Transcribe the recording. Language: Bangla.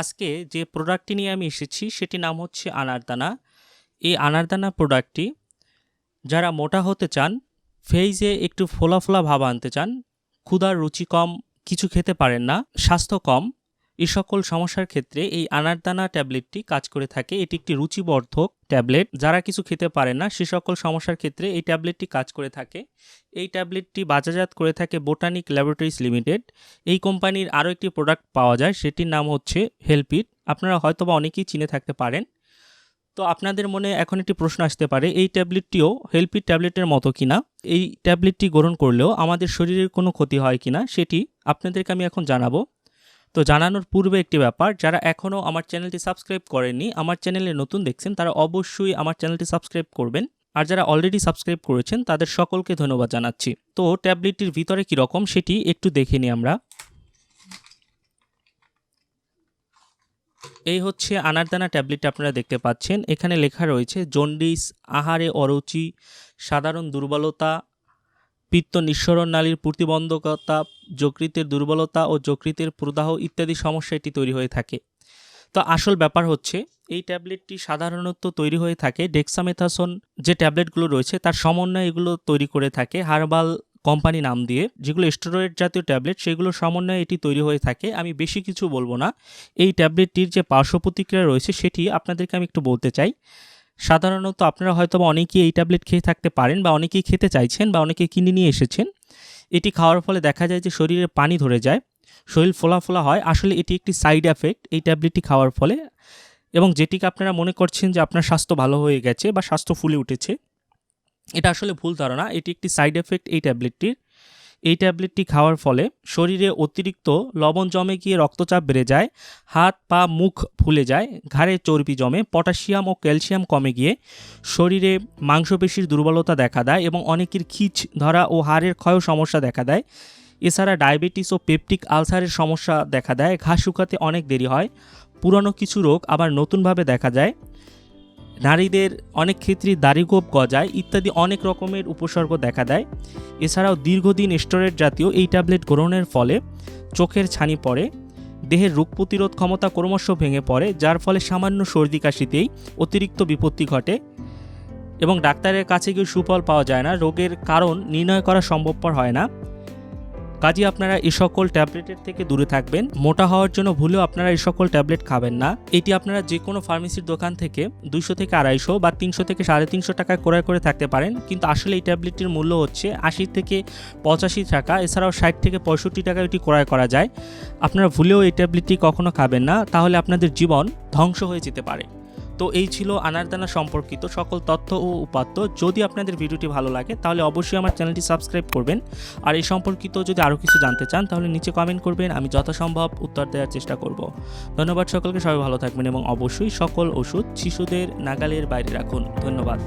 আজকে যে প্রোডাক্টটি নিয়ে আমি এসেছি, সেটির নাম হচ্ছে আনারদানা। এই আনারদানা প্রোডাক্টটি যারা মোটা হতে চান, ফেইজে একটু ফোলা ফোলা ভাব আনতে চান, ক্ষুধার রুচি কম, কিছু খেতে পারেন না, স্বাস্থ্য কম এই সকল সমস্যার ক্ষেত্রে এই আনারদানা ট্যাবলেটটি কাজ করে থাকে। এটি একটি রুচিবর্ধক ট্যাবলেট। যারা কিছু খেতে পারেন না, সে সকল সমস্যার ক্ষেত্রে এই ট্যাবলেটটি কাজ করে থাকে। এই ট্যাবলেটটি বাজারজাত করে থাকে বোটানিক ল্যাবরেটরিজ লিমিটেড। এই কোম্পানির আরও একটি প্রোডাক্ট পাওয়া যায়, সেটির নাম হচ্ছে হেলপিট আপনারা হয়তোবা অনেকেই চিনে থাকতে পারেন। তো আপনাদের মনে এখন একটি প্রশ্ন আসতে পারে, এই ট্যাবলেটটিও হেলপিট ট্যাবলেটের মতো কিনা এই ট্যাবলেটটি গ্রহণ করলেও আমাদের শরীরের কোনো ক্ষতি হয় কিনা সেটি আপনাদেরকে আমি এখন জানাব। তো জানানোর পূর্বে একটি ব্যাপার, যারা এখনও আমার চ্যানেলটি সাবস্ক্রাইব করেননি, আমার চ্যানেলে নতুন দেখছেন, তারা অবশ্যই আমার চ্যানেলটি সাবস্ক্রাইব করবেন। আর যারা অলরেডি সাবস্ক্রাইব করেছেন, তাদের সকলকে ধন্যবাদ জানাচ্ছি। তো ট্যাবলেটটির ভিতরে কীরকম সেটি একটু দেখে নিই আমরা। এই হচ্ছে আনারদানা ট্যাবলেট আপনারা দেখতে পাচ্ছেন। এখানে লেখা রয়েছে, জন্ডিস, আহারে অরুচি, সাধারণ দুর্বলতা পিত্ত নিঃসরণ নালীর প্রতিবন্ধকতা, যকৃতের দুর্বলতা ও যকৃতের প্রদাহ ইত্যাদি সমস্যা এটি তৈরি হয়ে থাকে। তো আসল ব্যাপার হচ্ছে, এই ট্যাবলেটটি সাধারণত তৈরি হয়ে থাকে ডেক্সামেথাসন যে ট্যাবলেটগুলো রয়েছে, তার সমন্বয়ে এগুলো তৈরি করে থাকে হার্বাল কোম্পানি নাম দিয়ে, যেগুলো স্টেরয়েড জাতীয় ট্যাবলেট সেগুলোর সমন্বয়ে এটি তৈরি হয়ে থাকে। আমি বেশি কিছু বলব না। এই ট্যাবলেটটির যে পার্শ্ব প্রতিক্রিয়া রয়েছে, সেটি আপনাদেরকে আমি একটু বলতে চাই। সাধারণত আপনারা হয়তো বা অনেকেই এই ট্যাবলেট খেয়ে থাকতে পারেন বা অনেকেই খেতে চাইছেন বা অনেকে কিনে নিয়ে এসেছেন। এটি খাওয়ার ফলে দেখা যায় যে শরীরে পানি ধরে যায়, শরীর ফোলা ফোলা হয়। আসলে এটি একটি সাইড এফেক্ট এই ট্যাবলেটটি খাওয়ার ফলে এবং যেটিকে আপনারা মনে করছেন যে আপনার স্বাস্থ্য ভালো হয়ে গেছে বা স্বাস্থ্য ফুলে উঠেছে, এটা আসলে ভুল ধারণা। এটি একটি সাইড এফেক্ট এই ট্যাবলেটটির। এই ট্যাবলেটটি খাওয়ার ফলে শরীরে অতিরিক্ত লবণ জমে গিয়ে রক্তচাপ বেড়ে যায়, হাত, পা, মুখ ফুলে যায়, ঘাড়ে চর্বি জমে, পটাশিয়াম ও ক্যালসিয়াম কমে গিয়ে শরীরে মাংসপেশির দুর্বলতা দেখা দেয় এবং অনেকের খিচ, ধরা ও হাড়ের ক্ষয় সমস্যা দেখা দেয়। এছাড়া ডায়াবেটিস ও পেপটিক আলসারের সমস্যা দেখা দেয় ঘা শুকাতে অনেক দেরি হয়, পুরনো কিছু রোগ আবার নতুনভাবে দেখা যায়। নারীদের অনেক ক্ষেত্রে দাড়িগোপ গজায় ইত্যাদি অনেক রকমের উপসর্গ দেখা দেয়। এছাড়াও দীর্ঘদিন স্টোরেট জাতীয় এই ট্যাবলেট গ্রহণের ফলে চোখের ছানি পড়ে, দেহের রোগ প্রতিরোধ ক্ষমতা ক্রমশ ভেঙে পড়ে, যার ফলে সামান্য সর্দি কাশিতেই অতিরিক্ত বিপত্তি ঘটে এবং ডাক্তারের কাছে গিয়ে সুফল পাওয়া যায় না। রোগের কারণ নির্ণয় করা সম্ভবপর হয় না। কাজে আপনারা এই সকল ট্যাবলেটের থেকে দূরে থাকবেন। মোটা হওয়ার জন্য ভুলেও আপনারা এই সকল ট্যাবলেট খাবেন না। এটি আপনারা যে কোনো ফার্মেসির দোকান থেকে দুইশো থেকে আড়াইশো বা তিনশো থেকে সাড়ে তিনশো টাকায় ক্রয় করে থাকতে পারেন। কিন্তু আসলে এই ট্যাবলেটটির মূল্য হচ্ছে আশি থেকে পঁচাশি টাকা। এছাড়াও ষাট থেকে পঁয়ষট্টি টাকা এটি ক্রয় করা যায়। আপনারা ভুলেও এই ট্যাবলেটটি কখনো খাবেন না। তাহলে আপনাদের জীবন ধ্বংস হয়ে যেতে পারে। তো এই ছিল আনারদানা সম্পর্কিত সকল তথ্য ও উপাত্ত। যদি আপনাদের ভিডিওটি ভালো লাগে, তাহলে অবশ্যই আমার চ্যানেলটি সাবস্ক্রাইব করবেন। আর এই সম্পর্কিত যদি আরও কিছু জানতে চান, তাহলে নিচে কমেন্ট করবেন, আমি যথাসম্ভব উত্তর দেওয়ার চেষ্টা করব। ধন্যবাদ সকলকে, সবাই ভালো থাকবেন এবং অবশ্যই সকল ওষুধ শিশুদের নাগালের বাইরে রাখুন। ধন্যবাদ।